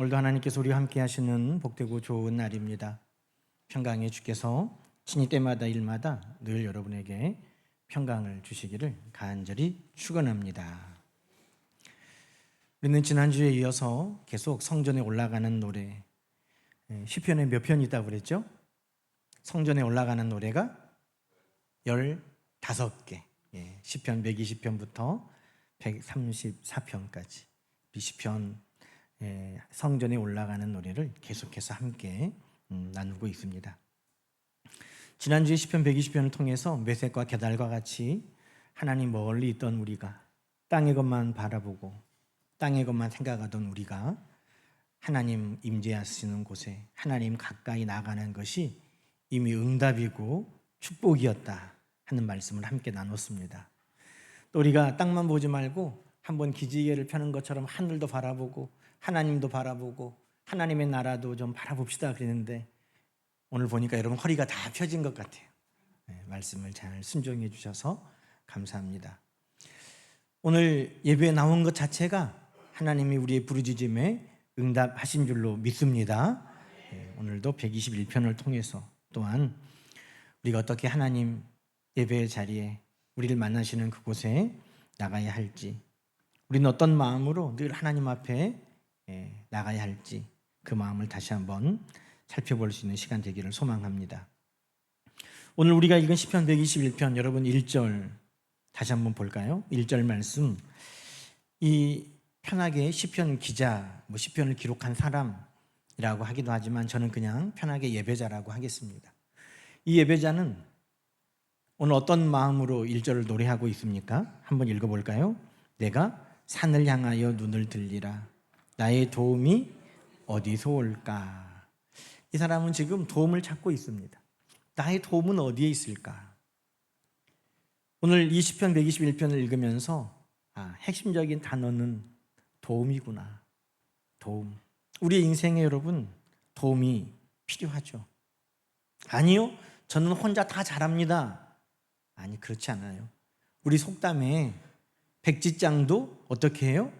오늘도 하나님께서 우리와 함께 하시는 복되고 좋은 날입니다. 평강의 주께서 신이 때마다 일마다 늘 여러분에게 평강을 주시기를 간절히 축원합니다. 우리는 지난주에 이어서 계속 성전에 올라가는 노래 예, 시편에 몇 편 있다고 그랬죠? 성전에 올라가는 노래가 15개 예, 시편 120편부터 134편까지 시편 예, 성전에 올라가는 노래를 계속해서 함께 음, 나누고 있습니다. 지난주에 시편 120편을 통해서 메색과 게달과 같이 하나님 멀리 있던 우리가 땅의 것만 바라보고 땅의 것만 생각하던 우리가 하나님 임재하시는 곳에 하나님 가까이 나가는 것이 이미 응답이고 축복이었다 하는 말씀을 함께 나눴습니다. 또 우리가 땅만 보지 말고 한번 기지개를 펴는 것처럼 하늘도 바라보고 하나님도 바라보고 하나님의 나라도 좀 바라봅시다 그랬는데 오늘 보니까 여러분 허리가 다 펴진 것 같아요. 네, 말씀을 잘 순종해 주셔서 감사합니다. 오늘 예배에 나온 것 자체가 하나님이 우리의 부르짖음에 응답하신 줄로 믿습니다. 네, 오늘도 121편을 통해서 또한 우리가 어떻게 하나님 예배의 자리에 우리를 만나시는 그곳에 나가야 할지 우리는 어떤 마음으로 늘 하나님 앞에 예, 나가야 할지 그 마음을 다시 한번 살펴볼 수 있는 시간 되기를 소망합니다. 오늘 우리가 읽은 시편 121편 여러분 1절 다시 한번 볼까요? 1절 말씀 이 편하게 시편 기자 뭐 시편을 기록한 사람이라고 하기도 하지만 저는 그냥 편하게 예배자라고 하겠습니다. 이 예배자는 오늘 어떤 마음으로 1절을 노래하고 있습니까? 한번 읽어 볼까요? 내가 산을 향하여 눈을 들리라 나의 도움이 어디서 올까? 이 사람은 지금 도움을 찾고 있습니다. 나의 도움은 어디에 있을까? 오늘 20편 121편을 읽으면서 아, 핵심적인 단어는 도움이구나. 도움. 우리 인생에 여러분 도움이 필요하죠. 아니요. 저는 혼자 다 잘합니다. 아니 그렇지 않아요. 우리 속담에 백지장도 어떻게 해요?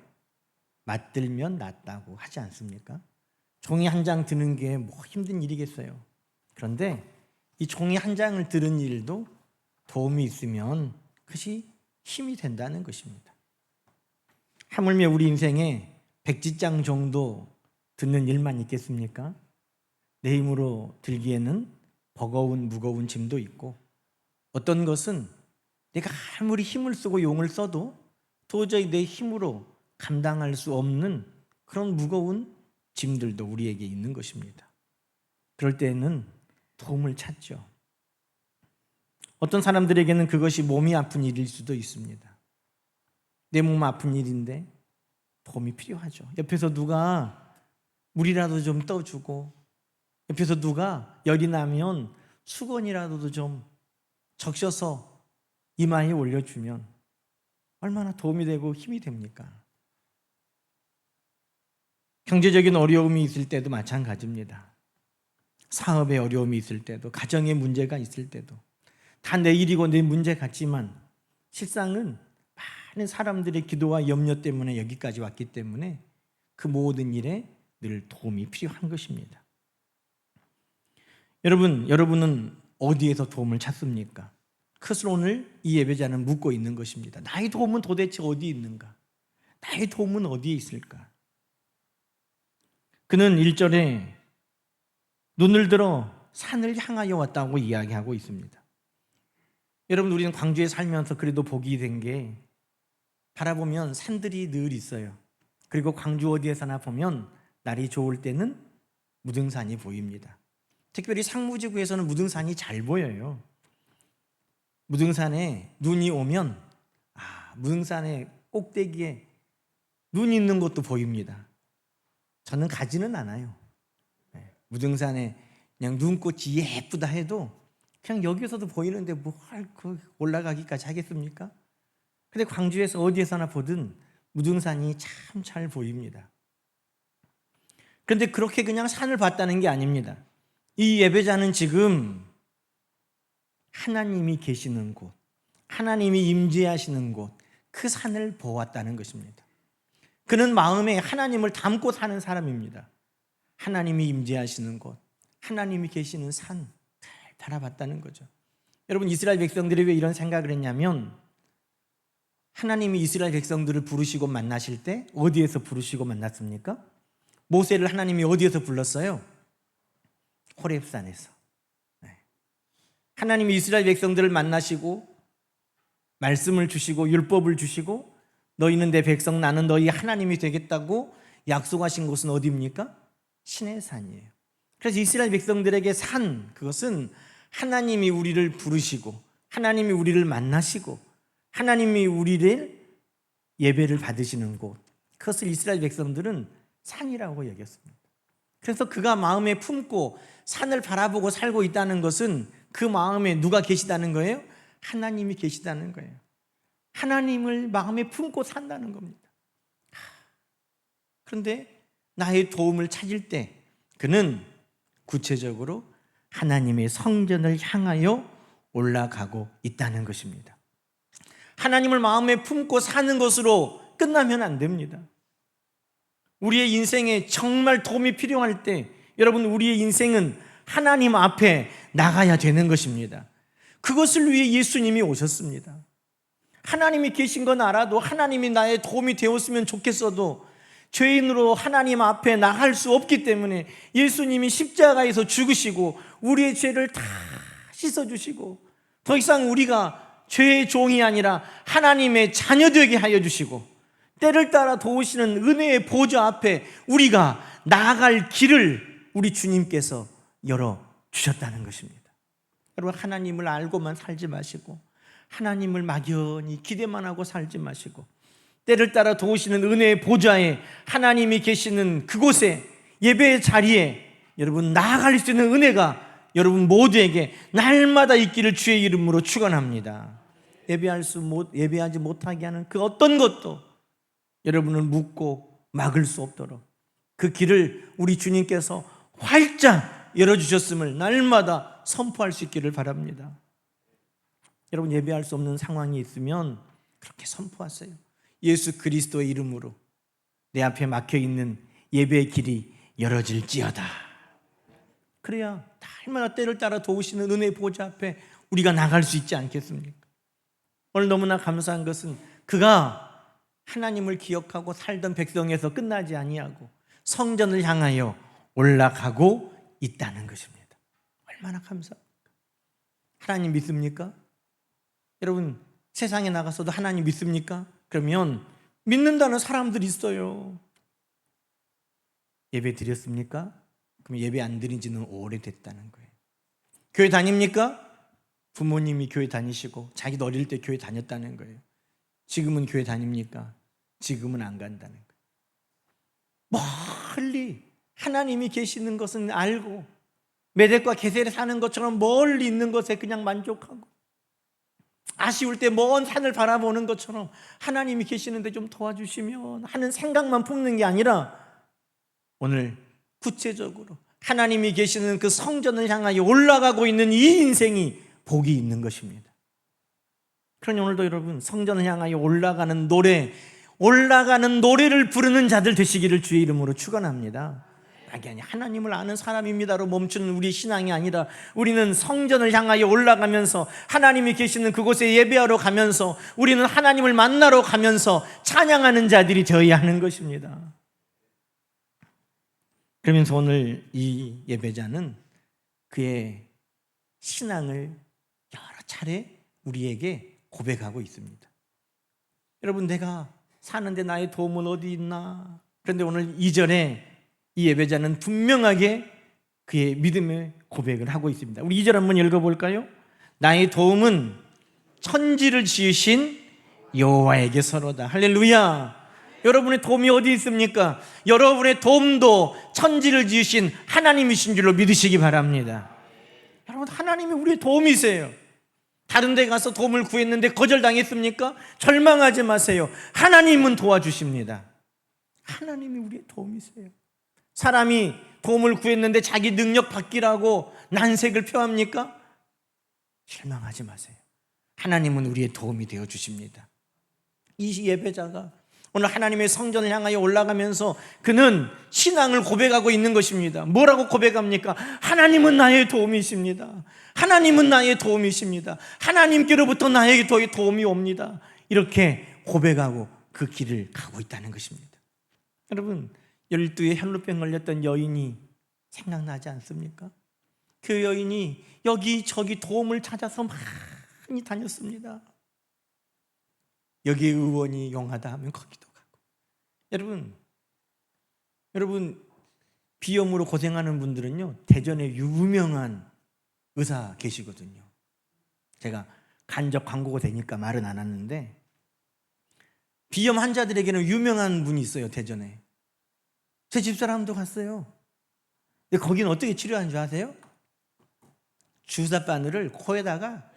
맞들면 낫다고 하지 않습니까? 종이 한 장 드는 게 뭐 힘든 일이겠어요. 그런데 이 종이 한 장을 드는 일도 도움이 있으면 그것이 힘이 된다는 것입니다. 하물며 우리 인생에 백지장 정도 듣는 일만 있겠습니까? 내 힘으로 들기에는 버거운 무거운 짐도 있고 어떤 것은 내가 아무리 힘을 쓰고 용을 써도 도저히 내 힘으로 감당할 수 없는 그런 무거운 짐들도 우리에게 있는 것입니다. 그럴 때에는 도움을 찾죠. 어떤 사람들에게는 그것이 몸이 아픈 일일 수도 있습니다. 내 몸 아픈 일인데 도움이 필요하죠. 옆에서 누가 물이라도 좀 떠주고 옆에서 누가 열이 나면 수건이라도 좀 적셔서 이마에 올려주면 얼마나 도움이 되고 힘이 됩니까? 경제적인 어려움이 있을 때도 마찬가지입니다. 사업에 어려움이 있을 때도, 가정에 문제가 있을 때도, 다 내 일이고 내 문제 같지만 실상은 많은 사람들의 기도와 염려 때문에 여기까지 왔기 때문에 그 모든 일에 늘 도움이 필요한 것입니다. 여러분, 여러분은 어디에서 도움을 찾습니까? 그것을 오늘 이 예배자는 묻고 있는 것입니다. 나의 도움은 도대체 어디 있는가? 나의 도움은 어디에 있을까? 그는 1절에 눈을 들어 산을 향하여 왔다고 이야기하고 있습니다. 여러분 우리는 광주에 살면서 그래도 복이 된 게 바라보면 산들이 늘 있어요. 그리고 광주 어디에서나 보면 날이 좋을 때는 무등산이 보입니다. 특별히 상무지구에서는 무등산이 잘 보여요. 무등산에 눈이 오면 아, 무등산의 꼭대기에 눈 있는 것도 보입니다. 저는 가지는 않아요. 네, 무등산에 그냥 눈꽃이 예쁘다 해도 그냥 여기서도 보이는데 뭘그 올라가기까지 하겠습니까? 근데 광주에서 어디에서나 보든 무등산이 참 잘 보입니다. 그런데 그렇게 그냥 산을 봤다는 게 아닙니다. 이 예배자는 지금 하나님이 계시는 곳, 하나님이 임재하시는 곳, 그 산을 보았다는 것입니다. 그는 마음에 하나님을 담고 사는 사람입니다. 하나님이 임재하시는 곳, 하나님이 계시는 산, 잘 바라봤다는 거죠. 여러분 이스라엘 백성들이 왜 이런 생각을 했냐면 하나님이 이스라엘 백성들을 부르시고 만나실 때 어디에서 부르시고 만났습니까? 모세를 하나님이 어디에서 불렀어요? 호렙산에서. 네. 하나님이 이스라엘 백성들을 만나시고 말씀을 주시고 율법을 주시고 너희는 내 백성 나는 너희 하나님이 되겠다고 약속하신 곳은 어디입니까? 신의 산이에요. 그래서 이스라엘 백성들에게 산 그것은 하나님이 우리를 부르시고 하나님이 우리를 만나시고 하나님이 우리를 예배를 받으시는 곳 그것을 이스라엘 백성들은 산이라고 여겼습니다. 그래서 그가 마음에 품고 산을 바라보고 살고 있다는 것은 그 마음에 누가 계시다는 거예요? 하나님이 계시다는 거예요. 하나님을 마음에 품고 산다는 겁니다. 그런데 나의 도움을 찾을 때 그는 구체적으로 하나님의 성전을 향하여 올라가고 있다는 것입니다. 하나님을 마음에 품고 사는 것으로 끝나면 안 됩니다. 우리의 인생에 정말 도움이 필요할 때 여러분 우리의 인생은 하나님 앞에 나가야 되는 것입니다. 그것을 위해 예수님이 오셨습니다. 하나님이 계신 건 알아도 하나님이 나의 도움이 되었으면 좋겠어도 죄인으로 하나님 앞에 나갈 수 없기 때문에 예수님이 십자가에서 죽으시고 우리의 죄를 다 씻어주시고 더 이상 우리가 죄의 종이 아니라 하나님의 자녀 되게 하여 주시고 때를 따라 도우시는 은혜의 보좌 앞에 우리가 나아갈 길을 우리 주님께서 열어 주셨다는 것입니다. 여러분 하나님을 알고만 살지 마시고 하나님을 막연히 기대만 하고 살지 마시고 때를 따라 도우시는 은혜의 보좌에 하나님이 계시는 그곳에 예배의 자리에 여러분 나아갈 수 있는 은혜가 여러분 모두에게 날마다 있기를 주의 이름으로 축원합니다. 예배할 수 못, 예배하지 못하게 하는 그 어떤 것도 여러분을 묶고 막을 수 없도록 그 길을 우리 주님께서 활짝 열어주셨음을 날마다 선포할 수 있기를 바랍니다. 여러분 예배할 수 없는 상황이 있으면 그렇게 선포하세요. 예수 그리스도의 이름으로 내 앞에 막혀 있는 예배의 길이 열어질지어다. 그래야 날마다 때를 따라 도우시는 은혜 보좌 앞에 우리가 나갈 수 있지 않겠습니까? 오늘 너무나 감사한 것은 그가 하나님을 기억하고 살던 백성에서 끝나지 아니하고 성전을 향하여 올라가고 있다는 것입니다. 얼마나 감사합니까? 하나님 믿습니까? 여러분 세상에 나가서도 하나님 믿습니까? 그러면 믿는다는 사람들이 있어요. 예배 드렸습니까? 그럼 예배 안 드린 지는 오래됐다는 거예요. 교회 다닙니까? 부모님이 교회 다니시고 자기도 어릴 때 교회 다녔다는 거예요. 지금은 교회 다닙니까? 지금은 안 간다는 거예요. 멀리 하나님이 계시는 것은 알고 메덱과 게셀에 사는 것처럼 멀리 있는 것에 그냥 만족하고 아쉬울 때 먼 산을 바라보는 것처럼 하나님이 계시는데 좀 도와주시면 하는 생각만 품는 게 아니라 오늘 구체적으로 하나님이 계시는 그 성전을 향하여 올라가고 있는 이 인생이 복이 있는 것입니다. 그러니 오늘도 여러분 성전을 향하여 올라가는 노래, 올라가는 노래를 부르는 자들 되시기를 주의 이름으로 축원합니다. 아니 아니 하나님을 아는 사람입니다로 멈추는 우리 신앙이 아니라 우리는 성전을 향하여 올라가면서 하나님이 계시는 그곳에 예배하러 가면서 우리는 하나님을 만나러 가면서 찬양하는 자들이 되어야 하는 것입니다. 그러면서 오늘 이 예배자는 그의 신앙을 여러 차례 우리에게 고백하고 있습니다. 여러분 내가 사는데 나의 도움은 어디 있나? 그런데 오늘 2절에 이 예배자는 분명하게 그의 믿음의 고백을 하고 있습니다. 우리 2절 한번 읽어볼까요? 나의 도움은 천지를 지으신 여호와에게 서로다. 할렐루야. 여러분의 도움이 어디 있습니까? 여러분의 도움도 천지를 지으신 하나님이신 줄로 믿으시기 바랍니다. 여러분 하나님이 우리의 도움이세요. 다른 데 가서 도움을 구했는데 거절당했습니까? 절망하지 마세요. 하나님은 도와주십니다. 하나님이 우리의 도움이세요. 사람이 도움을 구했는데 자기 능력 받기라고 난색을 표합니까? 실망하지 마세요. 하나님은 우리의 도움이 되어 주십니다. 이 예배자가 오늘 하나님의 성전을 향하여 올라가면서 그는 신앙을 고백하고 있는 것입니다. 뭐라고 고백합니까? 하나님은 나의 도움이십니다. 하나님은 나의 도움이십니다. 하나님께로부터 나에게 더 도움이 옵니다. 이렇게 고백하고 그 길을 가고 있다는 것입니다. 여러분, 열두에 혈루병 걸렸던 여인이 생각나지 않습니까? 그 여인이 여기저기 도움을 찾아서 많이 다녔습니다. 여기 의원이 용하다 하면 거기도 가고. 여러분, 여러분 비염으로 고생하는 분들은요 대전에 유명한 의사 계시거든요. 제가 간접 광고가 되니까 말은 안 하는데 비염 환자들에게는 유명한 분이 있어요 대전에. 제 집사람도 갔어요. 근데 거기는 어떻게 치료하는 줄 아세요? 주사 바늘을 코에다가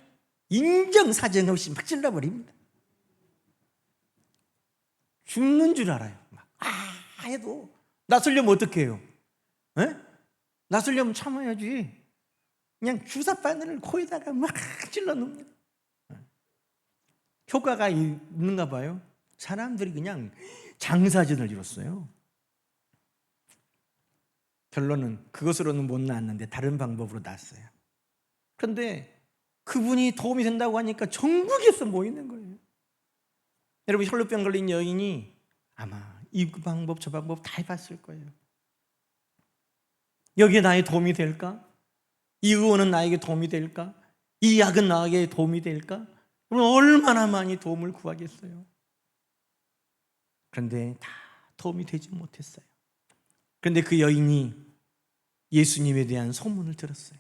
인정사정 없이 막 찔러버립니다. 죽는 줄 알아요. 막, 아, 해도. 나설려면 어떻게 해요? 에? 나설려면 참아야지. 그냥 주사 바늘을 코에다가 막 찔러 놓습니다. 효과가 있는가 봐요. 사람들이 그냥 장사진을 이뤘어요. 결론은 그것으로는 못 나았는데 다른 방법으로 났어요. 그런데 그분이 도움이 된다고 하니까 전국에서 모이는 거예요. 여러분 혈루병 걸린 여인이 아마 이 방법 저 방법 다 해봤을 거예요. 여기에 나의 도움이 될까? 이 의원은 나에게 도움이 될까? 이 약은 나에게 도움이 될까? 그럼 얼마나 많이 도움을 구하겠어요. 그런데 다 도움이 되지 못했어요. 그런데 그 여인이 예수님에 대한 소문을 들었어요.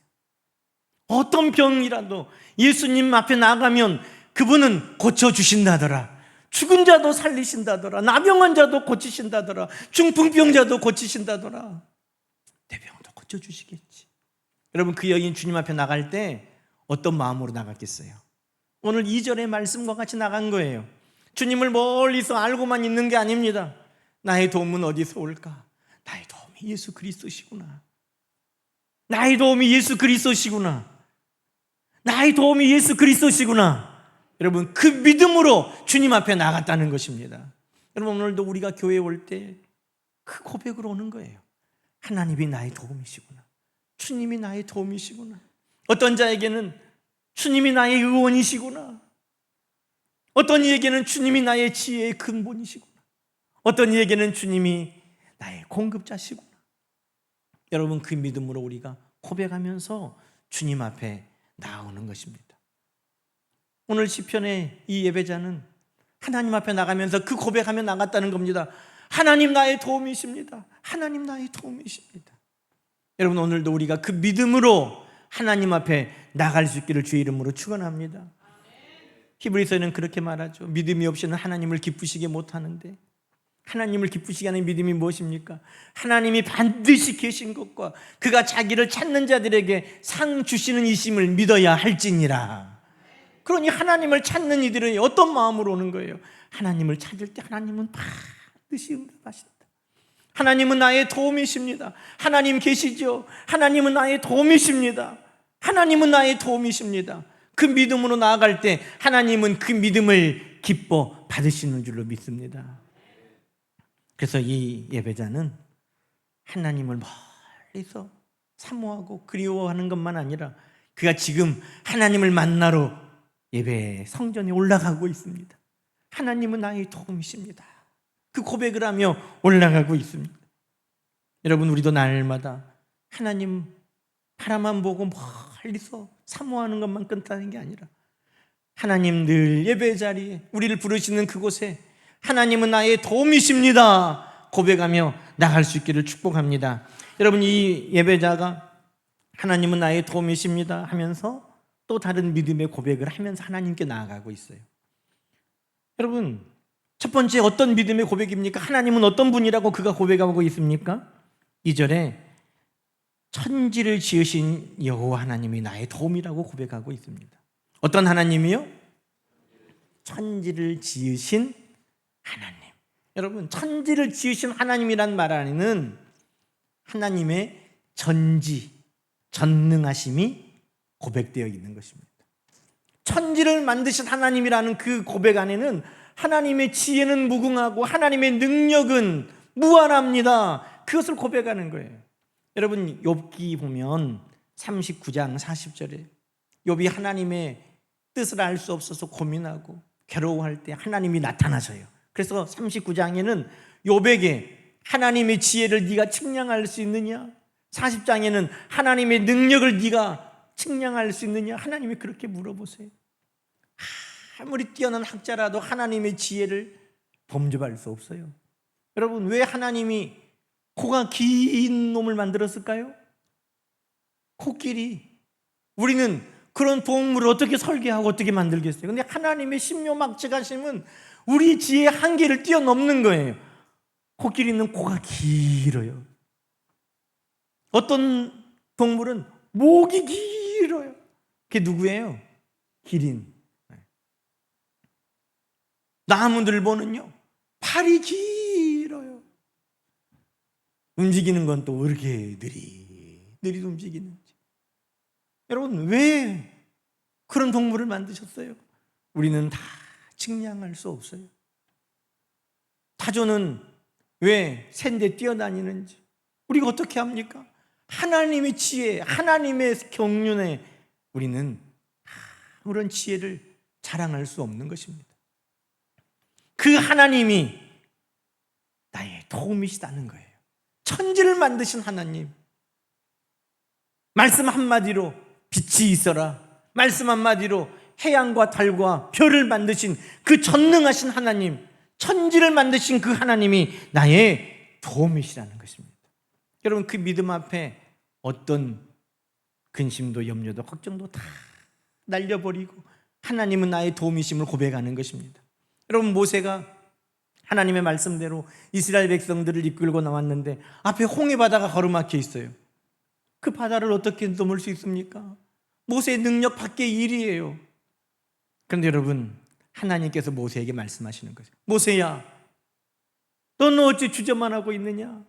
어떤 병이라도 예수님 앞에 나가면 그분은 고쳐주신다더라. 죽은 자도 살리신다더라. 나병한 자도 고치신다더라. 중풍병자도 고치신다더라. 내 병도 고쳐주시겠지. 여러분 그 여인 주님 앞에 나갈 때 어떤 마음으로 나갔겠어요? 오늘 2절의 말씀과 같이 나간 거예요. 주님을 멀리서 알고만 있는 게 아닙니다. 나의 도움은 어디서 올까? 나의 예수 그리스도시구나. 나의 도움이 예수 그리스도시구나. 나의 도움이 예수 그리스도시구나. 여러분 그 믿음으로 주님 앞에 나갔다는 것입니다. 여러분 오늘도 우리가 교회에 올때 그 고백으로 오는 거예요. 하나님이 나의 도움이시구나. 주님이 나의 도움이시구나. 어떤 자에게는 주님이 나의 의원이시구나. 어떤 이에게는 주님이 나의 지혜의 근본이시구나. 어떤 이에게는 주님이 나의 공급자시구나. 여러분 그 믿음으로 우리가 고백하면서 주님 앞에 나오는 것입니다. 오늘 시편의 이 예배자는 하나님 앞에 나가면서 그 고백하며 나갔다는 겁니다. 하나님 나의 도움이십니다. 하나님 나의 도움이십니다. 여러분 오늘도 우리가 그 믿음으로 하나님 앞에 나갈 수 있기를 주의 이름으로 축원합니다. 히브리서는 그렇게 말하죠. 믿음이 없이는 하나님을 기쁘시게 못하는데 하나님을 기쁘시게 하는 믿음이 무엇입니까? 하나님이 반드시 계신 것과 그가 자기를 찾는 자들에게 상 주시는 이심을 믿어야 할지니라. 그러니 하나님을 찾는 이들은 어떤 마음으로 오는 거예요? 하나님을 찾을 때 하나님은 반드시 응답하신다. 하나님은 나의 도움이십니다. 하나님 계시죠? 하나님은 나의 도움이십니다. 하나님은 나의 도움이십니다. 그 믿음으로 나아갈 때 하나님은 그 믿음을 기뻐 받으시는 줄로 믿습니다. 그래서 이 예배자는 하나님을 멀리서 사모하고 그리워하는 것만 아니라 그가 지금 하나님을 만나러 예배 성전에 올라가고 있습니다. 하나님은 나의 도움이십니다. 그 고백을 하며 올라가고 있습니다. 여러분 우리도 날마다 하나님 바라만 보고 멀리서 사모하는 것만 끝나는 게 아니라 하나님 늘 예배 자리에 우리를 부르시는 그곳에 하나님은 나의 도움이십니다. 고백하며 나갈 수 있기를 축복합니다. 여러분 이 예배자가 하나님은 나의 도움이십니다 하면서 또 다른 믿음의 고백을 하면서 하나님께 나아가고 있어요. 여러분 첫 번째 어떤 믿음의 고백입니까? 하나님은 어떤 분이라고 그가 고백하고 있습니까? 2절에 천지를 지으신 여호와 하나님이 나의 도움이라고 고백하고 있습니다. 어떤 하나님이요? 천지를 지으신 하나님. 여러분, 천지를 지으신 하나님이란 말 안에는 하나님의 전지, 전능하심이 고백되어 있는 것입니다. 천지를 만드신 하나님이라는 그 고백 안에는 하나님의 지혜는 무궁하고 하나님의 능력은 무한합니다. 그것을 고백하는 거예요. 여러분 욥기 보면 39장 40절에 욥이 하나님의 뜻을 알 수 없어서 고민하고 괴로워할 때 하나님이 나타나셔요. 그래서 39장에는 욥에게 하나님의 지혜를 네가 측량할 수 있느냐? 40장에는 하나님의 능력을 네가 측량할 수 있느냐? 하나님이 그렇게 물어보세요. 아무리 뛰어난 학자라도 하나님의 지혜를 범접할 수 없어요. 여러분 왜 하나님이 코가 긴 놈을 만들었을까요? 코끼리. 우리는 그런 동물을 어떻게 설계하고 어떻게 만들겠어요? 근데 하나님의 신묘막측하심은 우리 지혜의 한계를 뛰어넘는 거예요. 코끼리는 코가 길어요. 어떤 동물은 목이 길어요. 그게 누구예요? 기린. 나무늘보는요, 팔이 길어요. 움직이는 건 또 이렇게 느리, 느리 움직이는지. 여러분, 왜 그런 동물을 만드셨어요? 우리는 다 측량할 수 없어요. 타조는 왜 샌데 뛰어다니는지 우리가 어떻게 합니까? 하나님의 지혜, 하나님의 경륜에 우리는 아무런 지혜를 자랑할 수 없는 것입니다. 그 하나님이 나의 도움이시다는 거예요. 천지를 만드신 하나님. 말씀 한마디로 빛이 있어라. 말씀 한마디로 해양과 달과 별을 만드신 그 전능하신 하나님, 천지를 만드신 그 하나님이 나의 도움이시라는 것입니다. 여러분 그 믿음 앞에 어떤 근심도 염려도 걱정도 다 날려버리고 하나님은 나의 도움이심을 고백하는 것입니다. 여러분 모세가 하나님의 말씀대로 이스라엘 백성들을 이끌고 나왔는데 앞에 홍해 바다가 가로막혀 있어요. 그 바다를 어떻게 넘을 수 있습니까? 모세의 능력 밖의 일이에요. 그런데 여러분 하나님께서 모세에게 말씀하시는 거죠. 모세야, 너는 어찌 주저만 하고 있느냐?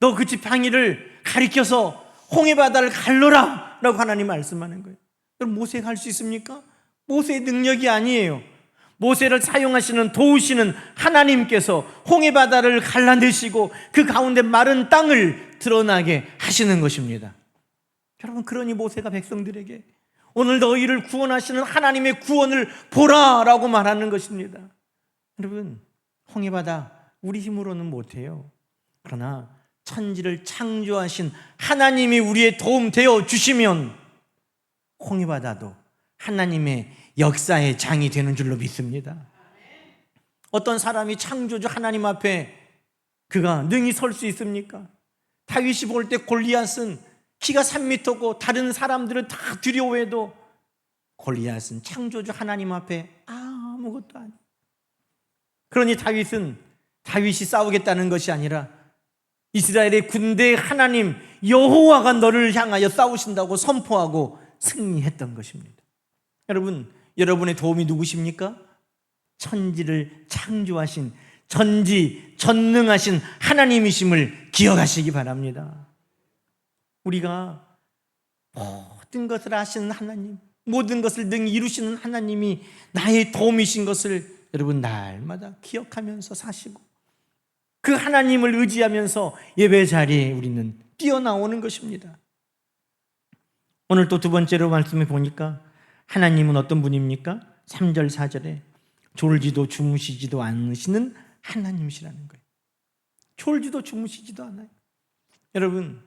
너 그 지팡이를 가리켜서 홍해 바다를 갈러라! 라고 하나님 말씀하는 거예요. 여러분 모세가 할 수 있습니까? 모세의 능력이 아니에요. 모세를 사용하시는 도우시는 하나님께서 홍해 바다를 갈라내시고 그 가운데 마른 땅을 드러나게 하시는 것입니다. 여러분 그러니 모세가 백성들에게 오늘 너희를 구원하시는 하나님의 구원을 보라라고 말하는 것입니다. 여러분 홍해 바다 우리 힘으로는 못해요. 그러나 천지를 창조하신 하나님이 우리의 도움 되어 주시면 홍해 바다도 하나님의 역사의 장이 되는 줄로 믿습니다. 어떤 사람이 창조주 하나님 앞에 그가 능히 설 수 있습니까? 다윗이 볼 때 골리앗은 키가 3미터고 다른 사람들은 다 두려워해도 골리앗은 창조주 하나님 앞에 아무것도 아니. 그러니 다윗은 다윗이 싸우겠다는 것이 아니라 이스라엘의 군대 하나님 여호와가 너를 향하여 싸우신다고 선포하고 승리했던 것입니다. 여러분, 여러분의 도움이 누구십니까? 천지를 창조하신 전지 전능하신 하나님이심을 기억하시기 바랍니다. 우리가 모든 것을 아시는 하나님, 모든 것을 능히 이루시는 하나님이 나의 도움이신 것을 여러분 날마다 기억하면서 사시고 그 하나님을 의지하면서 예배 자리에 우리는 뛰어나오는 것입니다. 오늘 또 두 번째로 말씀해 보니까 하나님은 어떤 분입니까? 3절 4절에 졸지도 주무시지도 않으시는 하나님이시라는 거예요. 졸지도 주무시지도 않아요. 여러분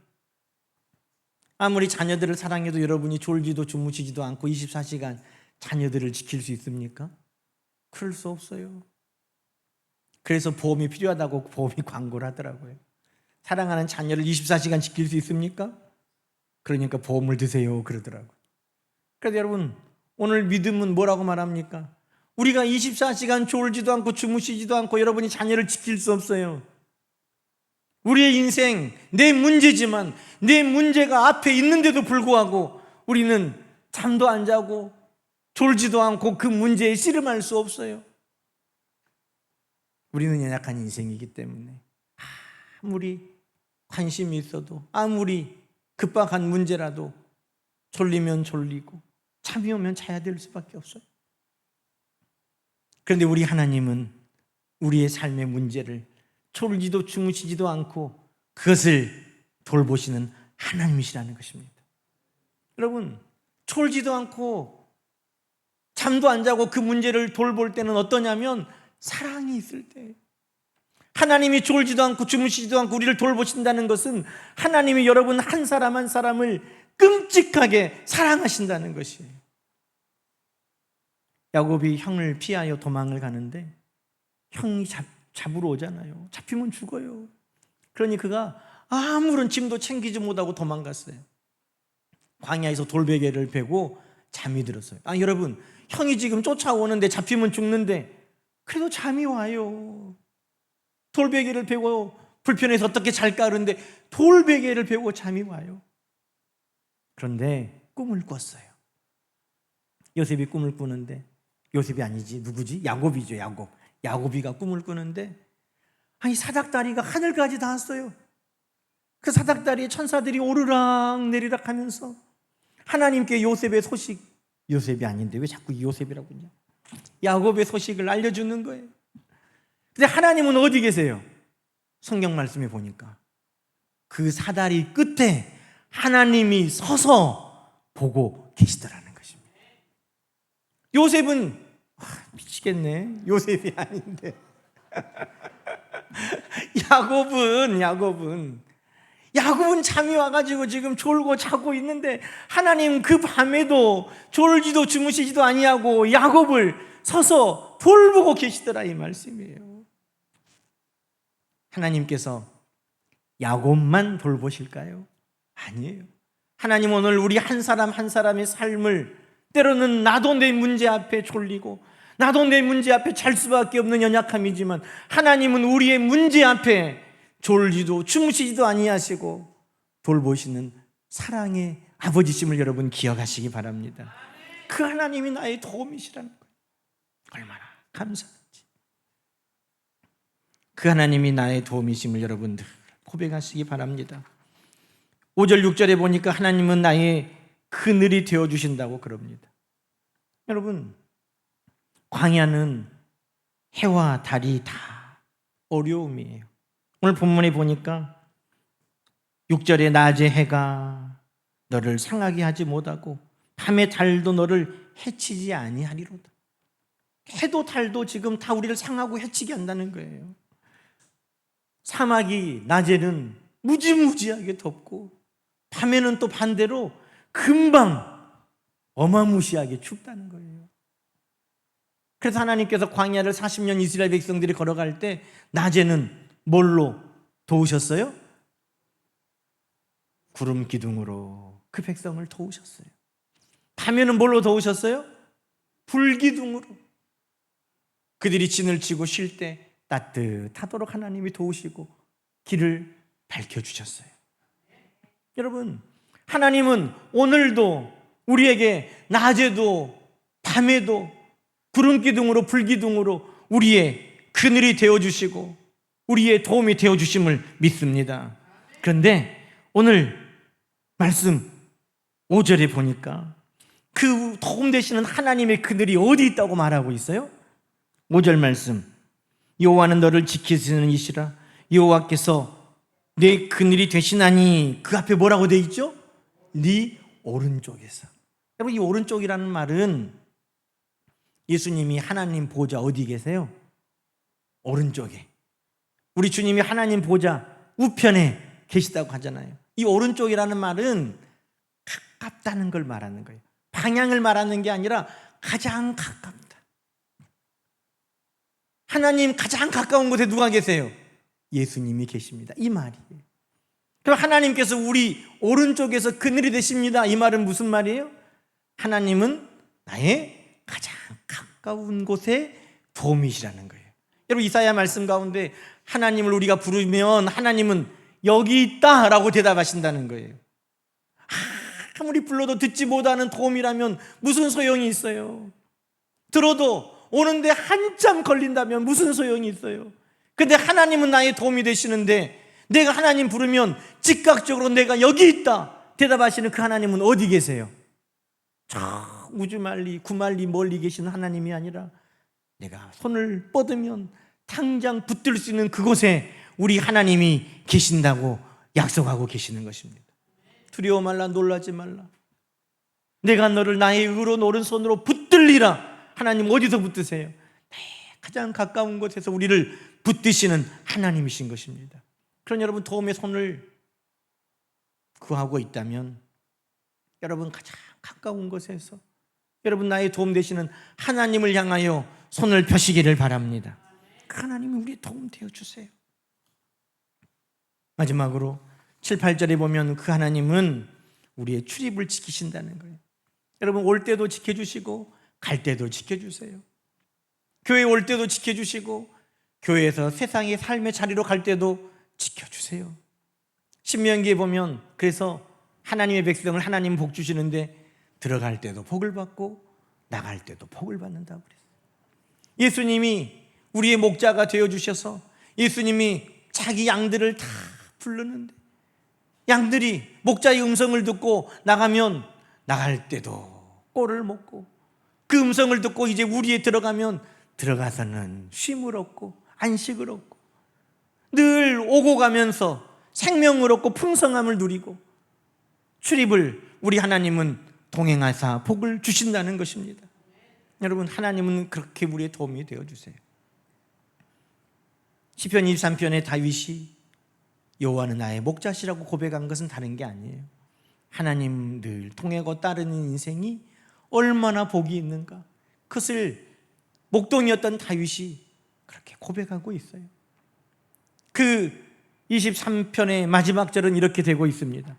아무리 자녀들을 사랑해도 여러분이 졸지도 주무시지도 않고 24시간 자녀들을 지킬 수 있습니까? 그럴 수 없어요. 그래서 보험이 필요하다고 보험이 광고를 하더라고요. 사랑하는 자녀를 24시간 지킬 수 있습니까? 그러니까 보험을 드세요. 그러더라고요. 그래서 여러분, 오늘 믿음은 뭐라고 말합니까? 우리가 24시간 졸지도 않고 주무시지도 않고 여러분이 자녀를 지킬 수 없어요. 우리의 인생, 내 문제지만 내 문제가 앞에 있는데도 불구하고 우리는 잠도 안 자고 졸지도 않고 그 문제에 씨름할 수 없어요. 우리는 연약한 인생이기 때문에 아무리 관심이 있어도 아무리 급박한 문제라도 졸리면 졸리고 잠이 오면 자야 될 수밖에 없어요. 그런데 우리 하나님은 우리의 삶의 문제를 졸지도 주무시지도 않고 그것을 돌보시는 하나님이시라는 것입니다. 여러분, 졸지도 않고 잠도 안 자고 그 문제를 돌볼 때는 어떠냐면 사랑이 있을 때. 하나님이 졸지도 않고 주무시지도 않고 우리를 돌보신다는 것은 하나님이 여러분 한 사람 한 사람을 끔찍하게 사랑하신다는 것이에요. 야곱이 형을 피하여 도망을 가는데 형이 잡, 잡으러 오잖아요. 잡히면 죽어요. 그러니 그가 아무런 짐도 챙기지 못하고 도망갔어요. 광야에서 돌베개를 베고 잠이 들었어요. 아, 여러분, 형이 지금 쫓아오는데 잡히면 죽는데 그래도 잠이 와요. 돌베개를 베고 불편해서 어떻게 잘까 그러는데 돌베개를 베고 잠이 와요. 그런데 꿈을 꿨어요. 요셉이 꿈을 꾸는데 요셉이 아니지 누구지? 야곱이죠, 야곱. 야곱이가 꿈을 꾸는데 아니 사닥다리가 하늘까지 닿았어요. 그 사닥다리에 천사들이 오르락 내리락 하면서 하나님께 요셉의 소식 요셉이 아닌데 왜 자꾸 요셉이라고 그러냐? 야곱의 소식을 알려주는 거예요. 근데 하나님은 어디 계세요? 성경 말씀에 보니까 그 사다리 끝에 하나님이 서서 보고 계시더라는 것입니다. 요셉은 아, 미치겠네. 요셉이 아닌데. 야곱은 야곱은 야곱은 잠이 와가지고 지금 졸고 자고 있는데 하나님 그 밤에도 졸지도 주무시지도 아니하고 야곱을 서서 돌보고 계시더라 이 말씀이에요. 하나님께서 야곱만 돌보실까요? 아니에요. 하나님 오늘 우리 한 사람 한 사람의 삶을 때로는 나도 내 문제 앞에 졸리고 나도 내 문제 앞에 잘 수밖에 없는 연약함이지만 하나님은 우리의 문제 앞에 졸지도 주무시지도 아니하시고 돌보시는 사랑의 아버지심을 여러분 기억하시기 바랍니다. 그 하나님이 나의 도움이시라는 거예요. 얼마나 감사한지. 그 하나님이 나의 도움이심을 여러분들 고백하시기 바랍니다. 5절 6절에 보니까 하나님은 나의 그늘이 되어 주신다고 그럽니다. 여러분 광야는 해와 달이 다 어려움이에요. 오늘 본문에 보니까 6절에 낮에 해가 너를 상하게 하지 못하고 밤에 달도 너를 해치지 아니하리로다. 해도 달도 지금 다 우리를 상하고 해치게 한다는 거예요. 사막이 낮에는 무지무지하게 덥고 밤에는 또 반대로 금방 어마무시하게 춥다는. 그래서 하나님께서 광야를 40년 이스라엘 백성들이 걸어갈 때 낮에는 뭘로 도우셨어요? 구름 기둥으로 그 백성을 도우셨어요. 밤에는 뭘로 도우셨어요? 불기둥으로. 그들이 진을 치고 쉴 때 따뜻하도록 하나님이 도우시고 길을 밝혀주셨어요. 여러분, 하나님은 오늘도 우리에게 낮에도 밤에도 구름 기둥으로 불 기둥으로 우리의 그늘이 되어 주시고 우리의 도움이 되어 주심을 믿습니다. 그런데 오늘 말씀 5절에 보니까 그 도움 되시는 하나님의 그늘이 어디 있다고 말하고 있어요? 5절 말씀. 여호와는 너를 지키시는 이시라. 여호와께서 내 그늘이 되시나니 그 앞에 뭐라고 돼 있죠? 네 오른쪽에서. 여러분 이 오른쪽이라는 말은 예수님이 하나님 보좌 어디 계세요? 오른쪽에. 우리 주님이 하나님 보좌 우편에 계시다고 하잖아요. 이 오른쪽이라는 말은 가깝다는 걸 말하는 거예요. 방향을 말하는 게 아니라 가장 가깝다. 하나님 가장 가까운 곳에 누가 계세요? 예수님이 계십니다. 이 말이에요. 그럼 하나님께서 우리 오른쪽에서 그늘이 되십니다. 이 말은 무슨 말이에요? 하나님은 나의 가장 가까운 곳에 도움이시라는 거예요. 여러분 이사야 말씀 가운데 하나님을 우리가 부르면 하나님은 여기 있다라고 대답하신다는 거예요. 아무리 불러도 듣지 못하는 도움이라면 무슨 소용이 있어요? 들어도 오는데 한참 걸린다면 무슨 소용이 있어요? 근데 하나님은 나의 도움이 되시는데 내가 하나님 부르면 즉각적으로 내가 여기 있다 대답하시는 그 하나님은 어디 계세요? 저 우주 말리 구말리 멀리 계신 하나님이 아니라 내가 손을 뻗으면 당장 붙들 수 있는 그곳에 우리 하나님이 계신다고 약속하고 계시는 것입니다. 두려워 말라 놀라지 말라. 내가 너를 나의 의로 오른손으로 붙들리라. 하나님 어디서 붙드세요? 네, 가장 가까운 곳에서 우리를 붙드시는 하나님이신 것입니다. 그런 여러분 도움의 손을 구하고 있다면 여러분 가장 가까운 곳에서 여러분 나의 도움 되시는 하나님을 향하여 손을 펴시기를 바랍니다. 그 하나님이 우리의 도움 되어 주세요. 마지막으로 7, 8절에 보면 그 하나님은 우리의 출입을 지키신다는 거예요. 여러분 올 때도 지켜주시고 갈 때도 지켜주세요. 교회 올 때도 지켜주시고 교회에서 세상의 삶의 자리로 갈 때도 지켜주세요. 신명기에 보면 그래서 하나님의 백성을 하나님 복 주시는데 들어갈 때도 복을 받고 나갈 때도 복을 받는다고 그랬어요. 예수님이 우리의 목자가 되어 주셔서 예수님이 자기 양들을 다 부르는데 양들이 목자의 음성을 듣고 나가면 나갈 때도 꼴을 먹고 그 음성을 듣고 이제 우리에 들어가면 들어가서는 쉼을 얻고 안식을 얻고 늘 오고 가면서 생명을 얻고 풍성함을 누리고 출입을 우리 하나님은 동행하사 복을 주신다는 것입니다. 여러분 하나님은 그렇게 우리의 도움이 되어 주세요. 시편 23편의 다윗이 여호와는 나의 목자시라고 고백한 것은 다른 게 아니에요. 하나님 늘 통하고 따르는 인생이 얼마나 복이 있는가. 그것을 목동이었던 다윗이 그렇게 고백하고 있어요. 그 23편의 마지막 절은 이렇게 되고 있습니다.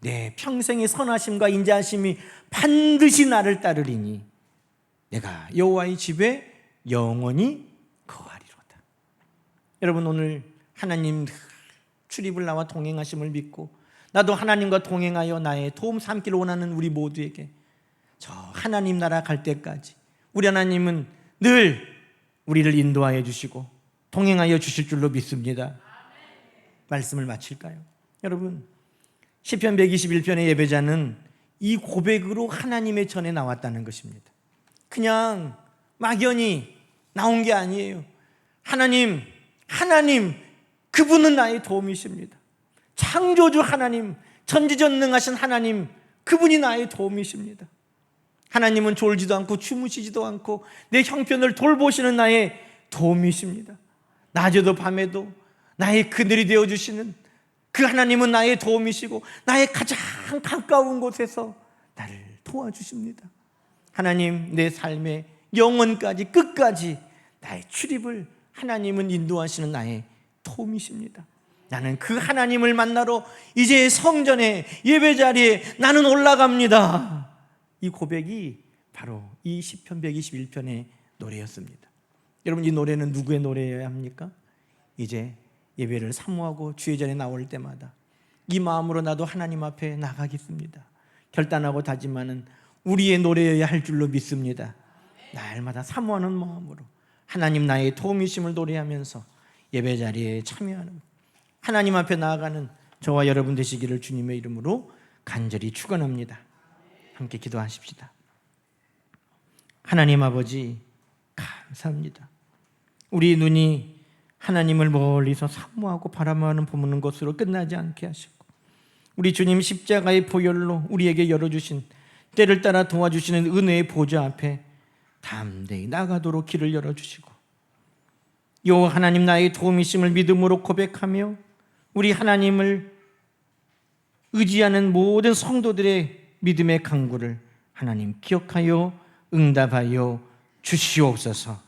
내 평생의 선하심과 인자하심이 반드시 나를 따르리니 내가 여호와의 집에 영원히 거하리로다. 여러분 오늘 하나님 출입을 나와 동행하심을 믿고 나도 하나님과 동행하여 나의 도움 삼기를 원하는 우리 모두에게 저 하나님 나라 갈 때까지 우리 하나님은 늘 우리를 인도하여 주시고 동행하여 주실 줄로 믿습니다. 말씀을 마칠까요? 여러분 시편 121편의 예배자는 이 고백으로 하나님의 전에 나왔다는 것입니다. 그냥 막연히 나온 게 아니에요. 하나님, 하나님, 그분은 나의 도움이십니다. 창조주 하나님, 전지전능하신 하나님, 그분이 나의 도움이십니다. 하나님은 졸지도 않고 주무시지도 않고 내 형편을 돌보시는 나의 도움이십니다. 낮에도 밤에도 나의 그늘이 되어 주시는 그 하나님은 나의 도움이시고 나의 가장 가까운 곳에서 나를 도와주십니다. 하나님 내 삶의 영원까지 끝까지 나의 출입을 하나님은 인도하시는 나의 도움이십니다. 나는 그 하나님을 만나러 이제 성전에 예배 자리에 나는 올라갑니다. 이 고백이 바로 이 시편 121편의 노래였습니다. 여러분 이 노래는 누구의 노래여야 합니까? 이제 예배를 사모하고 주의 전에 나올 때마다 이 마음으로 나도 하나님 앞에 나가겠습니다. 결단하고 다짐하는 우리의 노래여야 할 줄로 믿습니다. 날마다 사모하는 마음으로 하나님 나의 도움이심을 노래하면서 예배 자리에 참여하는 하나님 앞에 나아가는 저와 여러분 되시기를 주님의 이름으로 간절히 축원합니다. 함께 기도하십시다. 하나님 아버지 감사합니다. 우리 눈이 하나님을 멀리서 사모하고 바라보는 보는 것으로 끝나지 않게 하시고 우리 주님 십자가의 보혈로 우리에게 열어주신 때를 따라 도와주시는 은혜의 보좌 앞에 담대히 나가도록 길을 열어주시고 여호와 하나님 나의 도움이심을 믿음으로 고백하며 우리 하나님을 의지하는 모든 성도들의 믿음의 강구를 하나님 기억하여 응답하여 주시옵소서.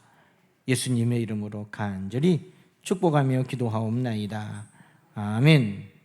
예수님의 이름으로 간절히 축복하며 기도하옵나이다. 아멘.